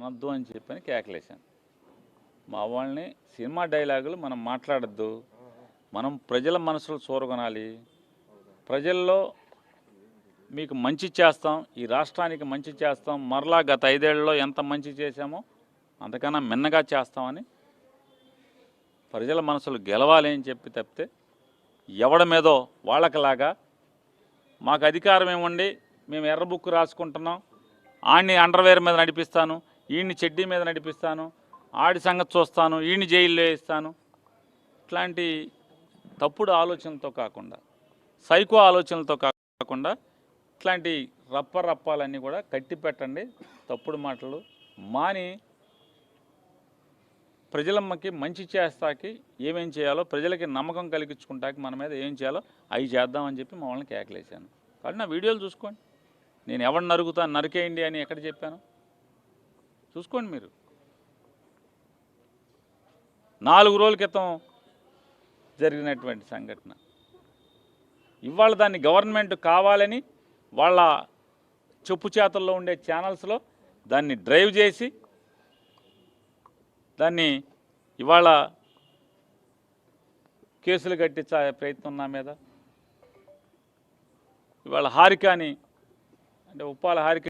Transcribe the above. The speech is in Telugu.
అనద్దు అని చెప్పని కేకలేశాను. మా వాళ్ళని సినిమా డైలాగులు మనం మాట్లాడద్దు. మనం ప్రజల మనసులు చూరగొనాలి ప్రజల్లో మీకు మంచి చేస్తాం ఈ రాష్ట్రానికి మంచి చేస్తాం. మరలా గత ఐదేళ్ళలో ఎంత మంచి చేశామో అంతకన్నా మిన్నగా చేస్తామని ప్రజల మనసులు గెలవాలి అని చెప్పి తప్పితే ఎవడ మీదో వాళ్ళకిలాగా మాకు అధికారం ఏముండి మేము ఎర్ర బుక్ రాసుకుంటున్నాం ఆడిని అండర్వేర్ మీద నడిపిస్తాను ఈయన్ని చెడ్డీ మీద నడిపిస్తాను ఆడి సంగతి చూస్తాను ఈయన్ని జైల్లో వేస్తాను. ఇట్లాంటి తప్పుడు ఆలోచనలతో కాకుండా సైకో ఆలోచనలతో కాకుండా ఇట్లాంటి రప్ప రప్పాలన్నీ కూడా కట్టి పెట్టండి తప్పుడు మాటలు మాని ప్రజలమ్మకి మంచి చేస్తాకి ఏమేం చేయాలో ప్రజలకి నమ్మకం కలిగించుకుంటాకి మన మీద ఏం చేయాలో అవి చేద్దామని చెప్పి మమ్మల్ని కేకలేశాను. కాబట్టి నా వీడియోలు చూసుకోండి. నేను ఎవరిని నరుగుతాను నరికేయండి అని ఎక్కడ చెప్పాను? చూసుకోండి మీరు. నాలుగు రోజుల క్రితం జరిగినటువంటి సంఘటన. ఇవాళ దాన్ని గవర్నమెంట్ కావాలని వాళ్ళ చెప్పు చేతల్లో ఉండే ఛానల్స్లో దాన్ని డ్రైవ్ చేసి దాన్ని ఇవాళ కేసులు కట్టించే ప్రయత్నం నా మీద. ఇవాళ హారిక అని అంటే ఉప్పాల హారిక